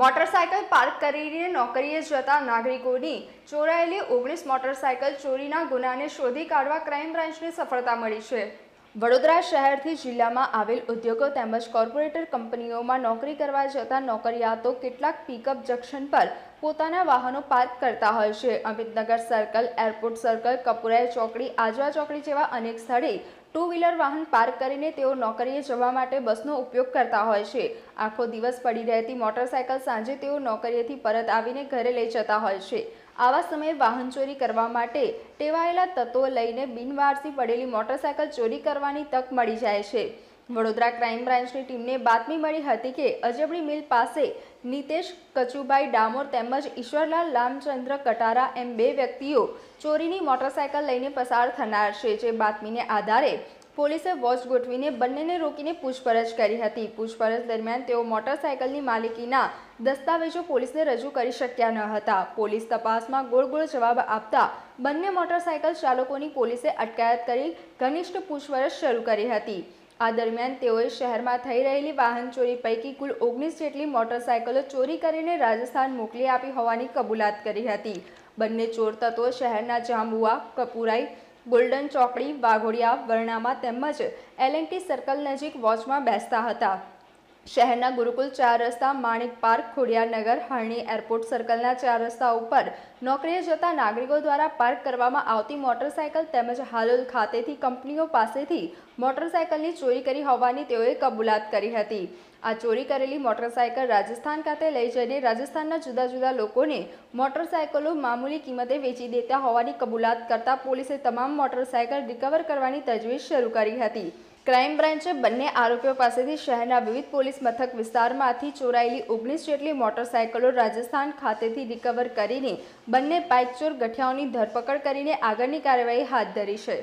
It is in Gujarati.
મોટરસાયકલ પાર્ક કરીને નોકરીએ જતા નાગરિકોની ચોરાયેલી ઓગણીસ મોટરસાયકલ ચોરીના ગુનાને શોધી કાઢવા ક્રાઇમ બ્રાન્ચને સફળતા મળી છે. વડોદરા શહેરથી જિલ્લામાં આવેલ ઉદ્યોગો તેમજ કોર્પોરેટર કંપનીઓમાં નોકરી કરવા જતા નોકરિયાતો કેટલાક પિકઅપ જંકશન પર પોતાના વાહનો પાર્ક કરતા હોય છે. Amitnagar circle, airport circle Kapurai ચોકડી, આજવા ચોકડી જેવા અનેક સ્થળે ટુ વ્હીલર વાહન પાર્ક કરીને તેઓ નોકરીએ જવા માટે બસનો ઉપયોગ કરતા હોય છે. આખો દિવસ પડી રહેતી મોટરસાયકલ સાંજે તેઓ નોકરીએથી પરત આવીને ઘરે લઈ જતા હોય છે. આવા સમયે વાહન ચોરી કરવા માટે ટેવાયેલા તત્વો લઈને બિનવારસી પડેલી મોટરસાયકલ ચોરી કરવાની તક મળી જાય છે. વડોદરા ક્રાઇમ બ્રાન્ચની ટીમને બાતમી મળી હતી કે અજબડી મિલ પાસે નીતેશ કચુભાઈ ડામોર તેમજ ઈશ્વરલાલ રામચંદ્ર કટારા એમ બે વ્યક્તિઓ ચોરીની મોટરસાયકલ લઈને પસાર થનાર છે, જે બાતમીને આધારે પોલીસે વોચ ગોઠવીને બંનેને રોકીને પૂછપરછ કરી હતી. પૂછપરછ દરમિયાન તેઓ મોટરસાયકલની માલિકીના દસ્તાવેજો પોલીસને રજૂ કરી શક્યા ન હતા. પોલીસ તપાસમાં ગોળ ગોળ જવાબ આપતા બંને મોટરસાયકલ ચાલકોની પોલીસે અટકાયત કરી ઘનિષ્ઠ પૂછપરછ શરૂ કરી હતી. આ દરમિયાન તેઓએ શહેરમાં થઈ રહેલી વાહન ચોરી પૈકી કુલ ઓગણીસ જેટલી મોટરસાયકલો ચોરી કરીને રાજસ્થાન મોકલી આપી હોવાની કબૂલાત કરી હતી. બંને ચોર તત્વો શહેરના જાંબુઆ, કપુરાઈ ગોલ્ડન ચોકડી, વાઘોડિયા, વરણામાં તેમજ એલએનટી સર્કલ નજીક વોચમાં બેસતા હતા. શહેરના ગુરુકુલ ચાર રસ્તા, માણિક પાર્ક ખોડિયારનગર હરણી એરપોર્ટ સર્કલના ચાર રસ્તા ઉપર નોકરીએ જતા નાગરિકો દ્વારા પાર્ક કરવામાં આવતી મોટરસાયકલ તેમજ હાલોલ ખાતેથી કંપનીઓ પાસેથી મોટરસાયકલની ચોરી કરી હોવાની તેઓએ કબૂલાત કરી હતી. આ ચોરી કરેલી મોટરસાયકલ રાજસ્થાન ખાતે લઈ જઈને રાજસ્થાનના જુદા જુદા લોકોને મોટરસાયકલો મામૂલી કિંમતે વેચી દેતા હોવાની કબૂલાત કરતા પોલીસે તમામ મોટરસાયકલ રિકવર કરવાની તજવીજ શરૂ કરી હતી. ક્રાઇમ બ્રાન્ચે બંને આરોપીઓ પાસેથી શહેરના વિવિધ પોલીસ મથક વિસ્તારમાંથી ચોરાયેલી ઓગણીસ જેટલી મોટરસાયકલો રાજસ્થાન ખાતેથી રિકવર કરીને બંને બાઇક ચોર ગઠિયાઓની ધરપકડ કરીને આગળની કાર્યવાહી હાથ ધરી છે.